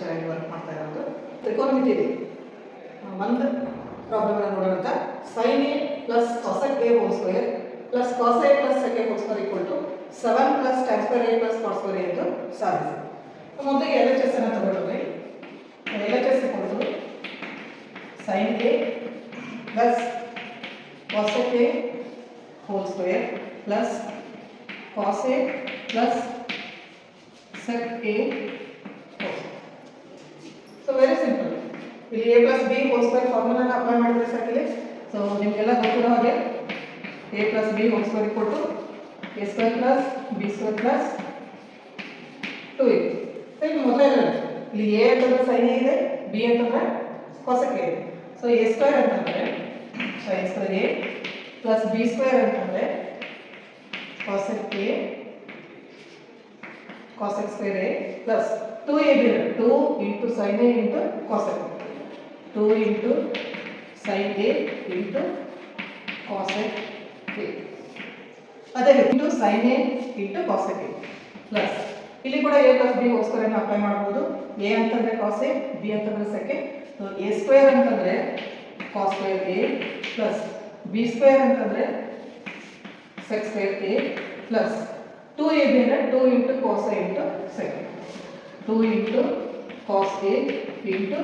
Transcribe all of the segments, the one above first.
P B ಹೈಸ್ಕೂಲಲ್ಲಿ maths teacher ಆಗಿ work ಮಾಡ್ತಾ ಇರೋದು ತ್ರಿಕೋನಮಿತಿ ಇದೆ ಒಂದು ಪ್ರಾಬ್ಲಮ್ ನೋಡೋಣ sine A plus cosec A whole square plus cos A plus sec A whole square equal to seven plus tan square A plus cos square ಎಂದು ಸಾಧಿಸಿ. ಮೊದಲಿಗೆ ಎಲ್ ಎಚ್ ಎಸ್ ಅನ್ನು ತಗೊಳ್ರಿ ಎಲ್ ಎಚ್ ಎಸ್ ಕೊಡೋದು sine A plus cosec A whole square plus cos A plus sec A ಇಲ್ಲಿ A plus B whole square ಫಾರ್ಮುಲಾನ apply ಮಾಡಿದ್ರೆ ಸಾಕಿಲ್ಲ so ನಿಮಗೆಲ್ಲ ಗೊತ್ತಿರೋ ಹಾಗೆ A plus B whole square ಕೊಟ್ಟು A square plus B square plus two ಇದೆ so ಇಲ್ಲಿ ಮೊದಲೇ ಇಲ್ಲಿ ಎ ಅಂತಂದ್ರೆ ಸೈನ್ ಇದೆ ಬಿ ಅಂತಂದ್ರೆ ಹೊಸಕ್ಕೆ ಇದೆ. ಸೊ ಎ ಸ್ಕ್ವೇರ್ ಅಂತಂದ್ರೆ sine square A plus B square ಅಂತಂದ್ರೆ cosec A cosec square A plus two A B two into sine A into cosec two into sine A into cosec A ಅದೇ ರೀತಿ into sine A into cosec A plus ಇಲ್ಲಿ ಕೂಡ A plus B ಹೋಸ್ಕರನ್ನು apply ಮಾಡ್ಬೋದು A ಅಂತಂದ್ರೆ cos A B ಅಂತಂದ್ರೆ sec A square ಅಂತಂದ್ರೆ cos square A plus B square ಅಂತಂದ್ರೆ sec square A plus two A B ಅಂದರೆ two into cos A into sec two into cos A into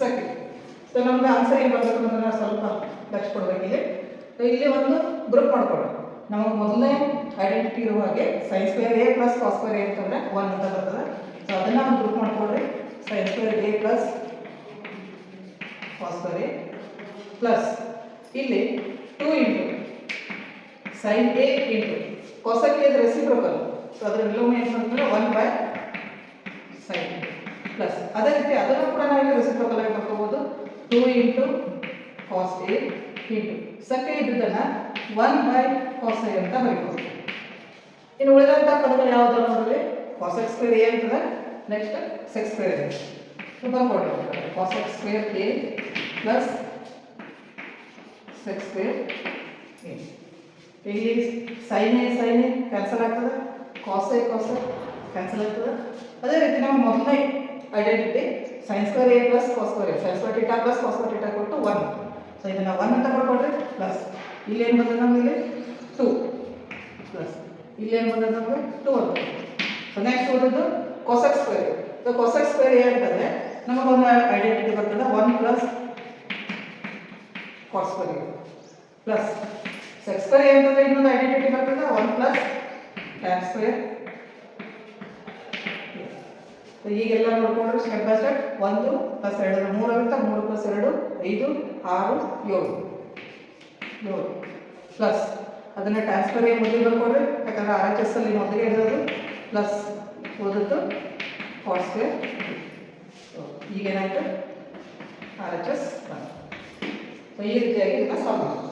second so ನಮ್ಗೆ answer ಏನು ಬರಬೇಕು ಅಂದ್ರೆ ಸ್ವಲ್ಪ ಲಕ್ಷ ಕೊಡಬೇಕಿದೆ ಇಲ್ಲಿ ಒಂದು ಗ್ರೂಪ್ ಮಾಡ್ಕೊಳ್ಳೋಣ. ನಮಗೆ ಮೊದಲನೇ ಐಡೆಂಟಿಟಿ ಇರುವ ಹಾಗೆ sines square A plus cos square A ಅಂತಂದ್ರೆ ಒನ್ ಅಂತ ಬರ್ತದೆ. ಸೊ ಅದನ್ನು ಒಂದು ಗ್ರೂಪ್ ಮಾಡ್ಕೊಳ್ರಿ. Sines square A plus cos square A plus ಇಲ್ಲಿ two into sine A into ಕಾಸಕ್ಕೆ ಅದು ರೆಸಿಪ್ರೋಕಲ್ ಸೊ ಅದರ ವಿಲೋಮ ಏನು ಒನ್ ಬೈ ಸೈನ್ ಪ್ಲಸ್ ಅದೇ ರೀತಿ ಅದನ್ನು ಕೂಡ ನಾವು ಇಲ್ಲಿ ರೆಸಿಪ್ರೋಕಲ್ ಆಗಿ ಮಾಡ್ಕೋಬಹುದು two into cos A into ಸಕ್ಕೆ ಇದ್ದುದನ್ನು ಒನ್ ಬೈ ಕಾಸ್ ಎ ಅಂತ ಬರೀಬಹುದು ಇನ್ನು ಉಳಿದಂಥ ಪದಗಳು ಯಾವುದು ನೋಡಿದ್ರೆ ಕಾಸ್ ಎಕ್ಸ್ ಸ್ಕ್ವೇರ್ ಎ ಅಂತದ? Next sex square A ಬರ್ಕೊಡ್ರಿ cosec square A plus sec square A ಇಲ್ಲಿ sine A sine A cancel ಆಗ್ತದೆ? ಕಾಸ್ ಕಾಸ್ ಕ್ಯಾನ್ಸಲ್ ಆಗ್ತದೆ? ಅದೇ ರೀತಿ ನಾವು ಮೊದಲನೇ identity sine square A plus cos square A sine square theta plus cos square theta ಕೊಟ್ಟು one so ಇದನ್ನು one ಅಂತ ಬರ್ಕೊಡ್ರಿ ಪ್ಲಸ್ ಇಲ್ಲಿ ಏನು ಬಂದದ ನಮಗೆ? ಟೂ ಪ್ಲಸ್ ಇಲ್ಲಿ ಏನು ಬಂದದ ನಮಗೆ? ಟೂ ಅಂತ ಸೊ ನೆಕ್ಸ್ಟ್ ಉಳಿದು cosec square so cosec square A ಅಂತಂದರೆ ನಮಗೊಂದು ಐಡೆಂಟಿಟಿ ಬರ್ತದೆ. One plus cos square plus sec square ಅಂತಂದ್ರೆ ಇನ್ನೊಂದು ಐಡೆಂಟಿಟಿ ಬರ್ತದೆ. ಒನ್ ಪ್ಲಸ್ ಟ್ಯಾನ್ ಸ್ಕ್ವೇರ್ ಈಗೆಲ್ಲ ನೋಡ್ಕೊಂಡ್ರೆ ಸ್ಟೆಪ್ ಬೈ ಸ್ಟೆಪ್ ಒಂದು ಪ್ಲಸ್ ಎರಡು ಮೂರು ಅಂತ, ಮೂರು ಪ್ಲಸ್ ಎರಡು, ಐದು, ಆರು, ಏಳು. ಏಳು ಪ್ಲಸ್ ಅದನ್ನು ಟ್ರಾನ್ಸ್ಫರ್ ಮೊದಲು ಬರ್ಕೊಂಡ್ರೆ ಯಾಕಂದ್ರೆ ಆರ್ ಎಚ್ ಎಸ್ ಅಲ್ಲಿ ಮೊದಲಿಗೆ ಇರೋದು ಪ್ಲಸ್ ಓದದ್ದು ಸ್ಕ್ವೇರ್ ಈಗೇನಾಯ್ತು? ಆರ್ ಎಚ್ ಎಸ್ ಬಂತು ಸೊ ಈ ರೀತಿಯಾಗಿ ಇದನ್ನ ಸಾಲ್ವ್ ಮಾಡಿ